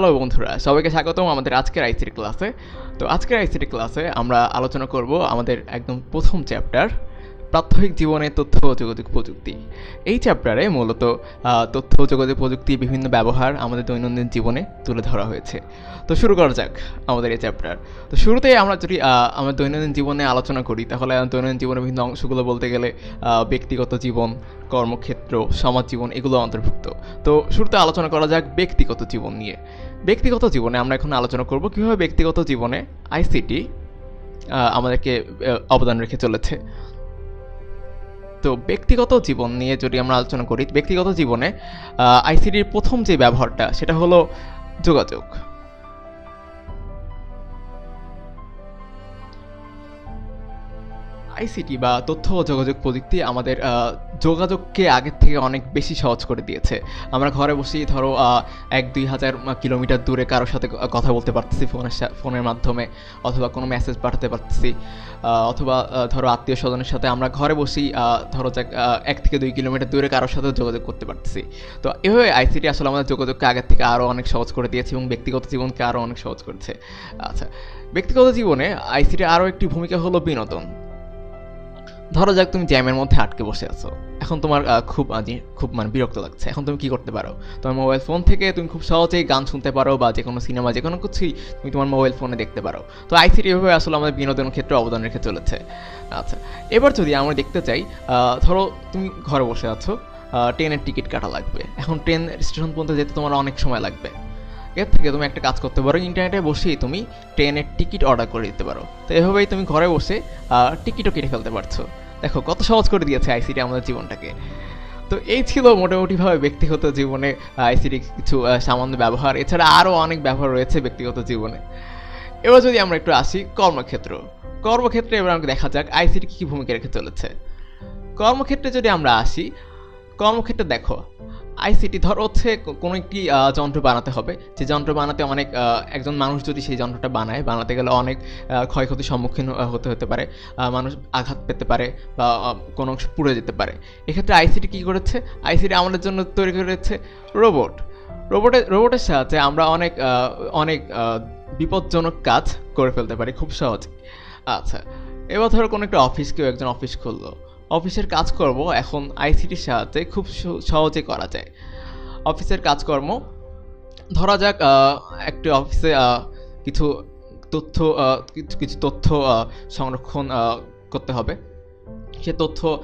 Hello বন্ধুরা। সবাইকে স্বাগতম আমাদের আজকের আইসিটি ক্লাসে তো আজকের আইসিটি ক্লাসে আমরা আলোচনা করব আমাদের একদম প্রথম চ্যাপ্টার প্রাত্যহিক জীবনে তথ্য ও যোগাযোগ প্রযুক্তি। এই চ্যাপ্টারে মূলত তথ্য ও যোগাযোগ প্রযুক্তির বিভিন্ন ব্যবহার আমাদের দৈনন্দিন জীবনে তুলে ধরা হয়েছে। তো শুরু করা যাক আমাদের এই চ্যাপ্টার তো শুরুতেই আমরা যদি আহ, আমাদের দৈনন্দিন জীবনে আলোচনা করি তাহলে দৈনন্দিন জীবনের বিভিন্ন অংশগুলো বলতে গেলে ব্যক্তিগত জীবন কর্মক্ষেত্র সমাজ জীবন এগুলো অন্তর্ভুক্ত। তো শুরুতে আলোচনা করা যাক ব্যক্তিগত জীবন নিয়ে। ব্যক্তিগত জীবনে আমরা এখন আলোচনা করব কীভাবে ব্যক্তিগত জীবনে আইসিটি আমাদেরকে অবদান রেখে চলেছে। তো ব্যক্তিগত জীবন নিয়ে যদি আমরা আলোচনা করি, ব্যক্তিগত জীবনে আইসিডির প্রথম যে ব্যবহারটা, সেটা হলো যোগাযোগ। আইসিটি বা তথ্য ও যোগাযোগ প্রযুক্তি আমাদের যোগাযোগকে আগের থেকে অনেক বেশি সহজ করে দিয়েছে। আমরা ঘরে বসেই ধরো এক দুই হাজার কিলোমিটার দূরে কারোর সাথে কথা বলতে পারতেছি ফোনের ফোনের মাধ্যমে, অথবা কোনো মেসেজ পাঠাতে পারতেছি। অথবা ধরো আত্মীয় স্বজনের সাথে আমরা ঘরে বসেই ধরো এক থেকে দুই কিলোমিটার দূরে কারোর সাথে যোগাযোগ করতে পারতেছি। তো এভাবে আইসিটি আসলে আমাদের যোগাযোগকে আগের থেকে আরও অনেক সহজ করে দিয়েছে এবং ব্যক্তিগত জীবনকে আরও অনেক সহজ করেছে। আচ্ছা ব্যক্তিগত জীবনে আইসিটি আরও একটি ভূমিকা হলো বিনোদন। ধরো যাক তুমি জ্যামের মধ্যে আটকে বসে আছো। এখন তোমার খুব খুব মানে বিরক্ত লাগছে। এখন তুমি কি করতে পারো? তোমার মোবাইল ফোন থেকে তুমি খুব সহজেই গান শুনতে পারো বা যে কোনো সিনেমা যে কোনো কিছুই তুমি তোমার মোবাইল ফোনে দেখতে পারো। তো আইসিটি এভাবে আসলে আমাদের বিনোদনের ক্ষেত্রে অবদান রেখে চলেছে। আচ্ছা এবার যদি আমরা দেখতে চাই ধরো তুমি ঘরে বসে আছো ট্রেনের টিকিট কাটা লাগবে। এখন ট্রেন স্টেশন পর্যন্ত যেতে তোমার অনেক সময় লাগবে। এর থেকে তুমি একটা কাজ করতে পারো, ইন্টারনেটে বসেই তুমি ট্রেনের টিকিট অর্ডার করে দিতে পারো। তো এভাবেই তুমি ঘরে বসে টিকিটও কেটে ফেলতে পারছ। দেখো, কত সহজ করে দিয়েছে আইসিটি আমাদের জীবনটাকে। তো এই ছিল মোটামুটিভাবে ব্যক্তিগত জীবনে আইসিটি কিছু সামান্য ব্যবহার। এছাড়া আরও অনেক ব্যবহার রয়েছে ব্যক্তিগত জীবনে। এবার যদি আমরা একটু আসি কর্মক্ষেত্র। কর্মক্ষেত্রে এবার আমাকে দেখা যাক আইসিটি কী ভূমিকা রেখে চলেছে। কর্মক্ষেত্রে যদি আমরা আসি, কর্মক্ষেত্রে দেখো আইসিটি ধর হচ্ছে কোনো একটি যন্ত্র বানাতে হবে। যে যন্ত্র বানাতে অনেক একজন মানুষ যদি সেই যন্ত্রটা বানায়, বানাতে গেলে অনেক ক্ষয়ক্ষতির সম্মুখীন হতে হতে পারে। মানুষ আঘাত পেতে পারে বা কোনো অংশ পুড়ে যেতে পারে। এক্ষেত্রে আইসিটি কী করেছে? আইসিটি আমাদের জন্য তৈরি করেছে রোবট রোবটের রোবটের সাহায্যে আমরা অনেক অনেক বিপজ্জনক কাজ করে ফেলতে পারি খুব সহজে আচ্ছা এবার ধরো কোনো একটা অফিস কেউ একজন অফিস খুললো। অফিসের কাজকর্ম এখন আইসিটির সাহায্যে খুব সহ- সহজে করা যায়। অফিসের কাজকর্ম, ধরা যাক একটি অফিসে কিছু তথ্য কিছু তথ্য সংরক্ষণ করতে হবে। সে তথ্য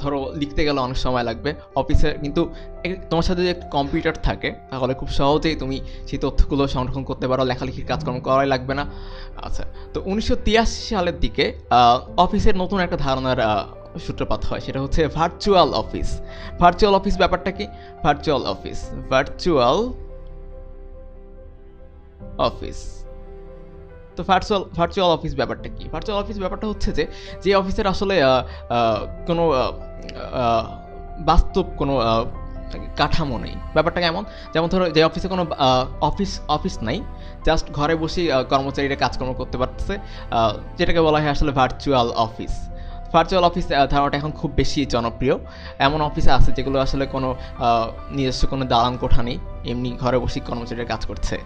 ধরো লিখতে গেলে অনেক সময় লাগবে। অফিসে কিন্তু তোমার সাথে যদি একটা কম্পিউটার থাকে, তাহলে খুব সহজেই তুমি সেই তথ্যগুলো সংরক্ষণ করতে পারো। লেখালেখির কাজকর্ম করাই লাগবে না। আচ্ছা তো উনিশশো সালের দিকে অফিসের নতুন একটা ধারণার সূত্রপাত হয়, সেটা হচ্ছে ভার্চুয়াল অফিস ভার্চুয়াল অফিস ব্যাপারটা কি? ভার্চুয়াল অফিস ভার্চুয়াল অফিস তো ভার্চুয়াল ভার্চুয়াল অফিস ব্যাপারটা কি? ভার্চুয়াল অফিস ব্যাপারটা হচ্ছে যে যে অফিসের আসলে কোনো বাস্তব কোনো কাঠামো নেই। ব্যাপারটা কেমন? যেমন ধরো, যে অফিসে কোনো অফিস অফিস নাই জাস্ট ঘরে বসে কর্মচারীরা কাজকর্ম করতে পারতেছে যেটাকে বলা হয় আসলে ভার্চুয়াল অফিস ভার্চুয়াল অফিস ধারণাটা এখন খুব বেশি জনপ্রিয়। এমন অফিস আছে যেগুলো আসলে কোনো নিজস্ব কোনো দালান কোঠা নেই, এমনি ঘরে বসেই কর্মচারীরা কাজ করছে।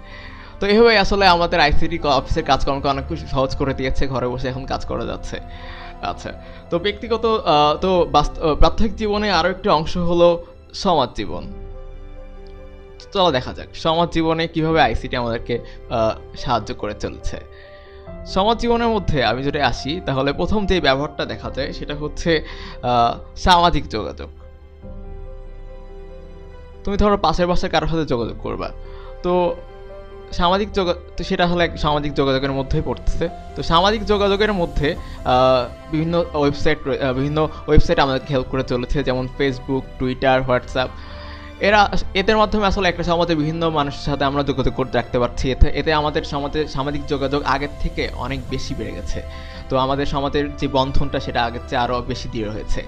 তো এভাবেই আসলে আমাদের আইসিটি অফিসের কাজকর্মকে অনেক সহজ করে দিয়েছে, ঘরে বসে এখন কাজ করা যাচ্ছে। আচ্ছা তো ব্যক্তিগত তো প্রাত্যহিক জীবনে আরও একটি অংশ হলো সমাজ জীবন। চলো দেখা যাক, সমাজ জীবনে কীভাবে আইসিটি আমাদেরকে সাহায্য করে চলছে। সমাজ জীবনের মধ্যে আমি যদি আসি, তাহলে প্রথম যে ব্যবহারটা দেখা যায়, সেটা হচ্ছে সামাজিক যোগাযোগ। তুমি ধরো পাশের বাসায় কারোর সাথে যোগাযোগ করবা। তো সামাজিক যোগা তো সেটা হলো এক সামাজিক যোগাযোগের মধ্যেই পড়তেছে। তো সামাজিক যোগাযোগের মধ্যে বিভিন্ন ওয়েবসাইট বিভিন্ন ওয়েবসাইট আমাদেরকে হেল্প করে চলেছে। যেমন ফেসবুক টুইটার হোয়াটসঅ্যাপ এরা এদের মাধ্যমে আসলে একটা সমাজে বিভিন্ন মানুষের সাথে আমরা যোগাযোগ করতে রাখতে পারছি। এতে এতে আমাদের সমাজে সামাজিক যোগাযোগ আগের থেকে অনেক বেশি বেড়ে গেছে। তো আমাদের সমাজের যে বন্ধনটা সেটা আগের চেয়ে আরও বেশি দৃঢ় হয়েছে।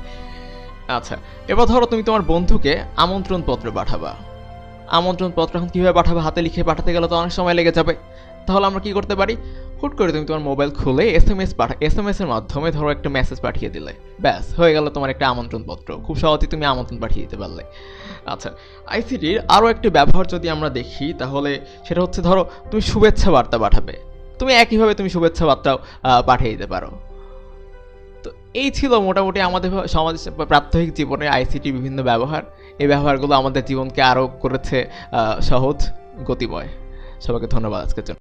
আচ্ছা এবার ধরো তুমি তোমার বন্ধুকে আমন্ত্রণ পত্র পাঠাবা। আমন্ত্রণ পত্র এখন কীভাবে পাঠাবে? হাতে লিখে পাঠাতে গেলে তো অনেক সময় লেগে যাবে। তাহলে আমরা কি করতে পারি? হুট করে তুমি তোমার মোবাইল খুলে এস এম এস পাঠা এস এম এস এর মাধ্যমে ধরো একটা মেসেজ পাঠিয়ে দিলে। ব্যাস, হয়ে গেল তোমার একটা আমন্ত্রণ পত্র খুব সহজেই তুমি আমন্ত্রণ পাঠিয়ে দিতে পারলে। আচ্ছা আইসিটির আরও একটি ব্যবহার যদি আমরা দেখি, তাহলে সেটা হচ্ছে ধরো তুমি শুভেচ্ছা বার্তা পাঠাবে। তুমি একইভাবে তুমি শুভেচ্ছা বার্তাও পাঠিয়ে দিতে পারো। তো এই ছিল মোটামুটি আমাদের সমাজ প্রাত্যহিক জীবনে আইসিটি বিভিন্ন ব্যবহার। এই ব্যবহারগুলো আমাদের জীবনকে আরও করেছে সহজ, গতিময়। সবাইকে ধন্যবাদ আজকের জন্য।